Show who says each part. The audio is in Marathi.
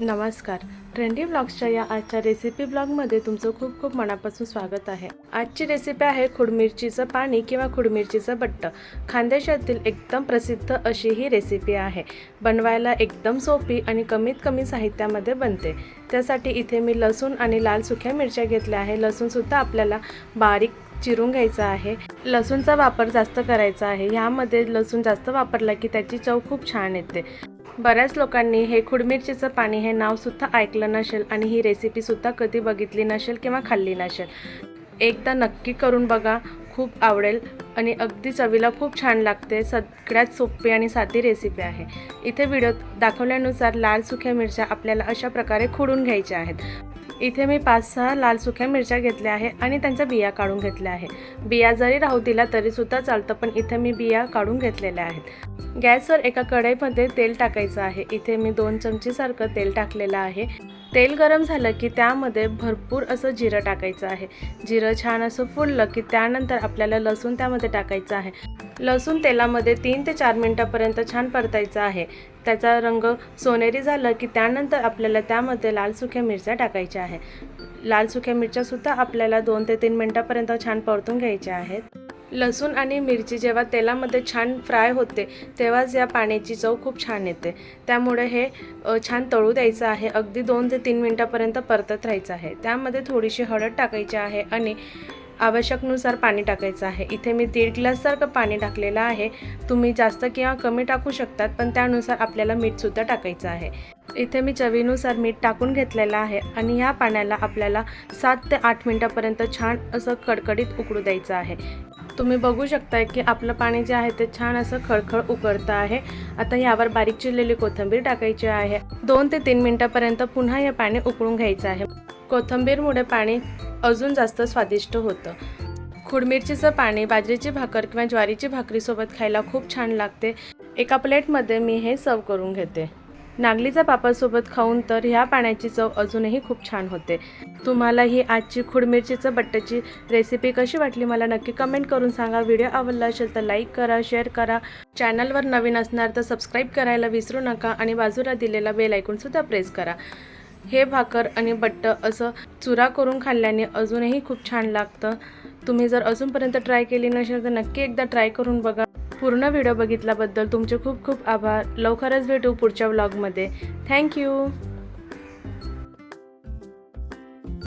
Speaker 1: नमस्कार. ट्रेंडी ब्लॉग्सच्या या आजच्या रेसिपी ब्लॉगमध्ये तुमचं खूप खूप मनापासून स्वागत आहे. आजची रेसिपी आहे खुडमिरचीचं पाणी किंवा खुडमिरचीचं बट्ट. खानदेशातील एकदम प्रसिद्ध अशी ही रेसिपी आहे. बनवायला एकदम सोपी आणि कमीत कमी साहित्यामध्ये बनते. त्यासाठी इथे मी लसूण आणि लाल सुक्या मिरच्या घेतल्या आहे. लसूणसुद्धा आपल्याला बारीक चिरून घ्यायचा आहे. लसूणचा वापर जास्त करायचा आहे. ह्यामध्ये लसूण जास्त वापरला की त्याची चव खूप छान येते. बऱ्याच लोकांनी हे खुडमिरचीचं पाणी हे नावसुद्धा ऐकलं नसेल आणि ही रेसिपीसुद्धा कधी बघितली नसेल किंवा खाल्ली नसेल. एकदा नक्की करून बघा खूप आवडेल आणि अगदी चवीला खूप छान लागते. सगळ्यात सोपी आणि साधी रेसिपी आहे. इथे व्हिडिओत दाखवल्यानुसार लाल सुक्या मिरच्या आपल्याला अशा प्रकारे खुडून घ्यायच्या आहेत. इथे मी पाच सहा लाल सुक्या मिरच्या घेतल्या आहे आणि त्यांच्या बिया काढून घेतल्या आहे. बिया जरी राहू दिला तरीसुद्धा चालतं पण इथे मी बिया काढून घेतलेल्या आहेत. गॅसवर एका कढईमध्ये तेल टाकायचं आहे. इथे मी दोन चमचीसारखं तेल टाकलेलं आहे. तेल गरम झालं की त्यामध्ये भरपूर असं जिरं टाकायचं आहे. जिरं छान असं फुललं की त्यानंतर आपल्याला लसूण त्यामध्ये टाकायचं आहे. लसूण तेलामध्ये तीन ते चार मिनटापर्यंत छान परतायचं आहे. त्याचा रंग सोनेरी झालं की त्यानंतर आपल्याला त्यामध्ये लाल सुक्या मिरच्या टाकायच्या आहे. लाल सुक्या मिरच्यासुद्धा आपल्याला दोन ते तीन मिनटापर्यंत छान परतून घ्यायच्या आहेत. लसूण आणि मिरची जेव्हा तेलामध्ये छान फ्राय होते तेव्हाच या पाण्याची चव खूप छान येते. त्यामुळे हे छान तळू द्यायचं आहे. अगदी दोन ते तीन मिनटापर्यंत परतत राहायचं आहे. त्यामध्ये थोडीशी हळद टाकायची आहे आणि आवश्यकनुसार पाणी टाकायचं आहे. इथे मी दीड ग्लाससारखं पाणी टाकलेलं आहे. तुम्ही जास्त किंवा कमी टाकू शकतात पण त्यानुसार आपल्याला मीठसुद्धा टाकायचं आहे. इथे मी चवीनुसार मीठ टाकून घेतलेलं आहे आणि ह्या पाण्याला आपल्याला सात ते आठ मिनटापर्यंत छान असं कडकडीत उकडू द्यायचं आहे. तुम्ही बघू शकताय की आपलं पाणी जे आहे ते छान असं खळखळ उकळतं आहे. आता यावर बारीक चिरलेली कोथिंबीर टाकायची आहे. दोन ते तीन मिनटापर्यंत पुन्हा हे पाणी उकळून घ्यायचं आहे. कोथिंबीरमुळे पाणी अजून जास्त स्वादिष्ट होतं. खुडमिरचीचं पाणी बाजरीची भाकर किंवा ज्वारीची भाकरीसोबत खायला खूप छान लागते. एका प्लेटमध्ये मी हे सर्व करून घेते. नागलीचा पापडसोबत खाऊन तर ह्या पाण्याची चव अजूनही खूप छान होते. तुम्हाला ही आजची खुडमिरचीचं बट्ट्याची रेसिपी कशी वाटली मला नक्की कमेंट करून सांगा. व्हिडिओ आवडला असेल तर लाईक करा शेअर करा. चॅनलवर नवीन असणार तर सबस्क्राईब करायला विसरू नका आणि बाजूला दिलेला बेल ऐकूनसुद्धा प्रेस करा. हे भाकर आणि बट्ट असं चुरा करून खाल्ल्याने अजूनही खूप छान लागतं. तुम्ही जर अजूनपर्यंत ट्राय केली नसेल तर नक्की एकदा ट्राय करून बघा. पूर्ण व्हिडिओ बघितल्याबद्दल तुमचे खूप खूप आभार. लवकरच भेटू पुढच्या व्लॉगमध्ये थँक्यू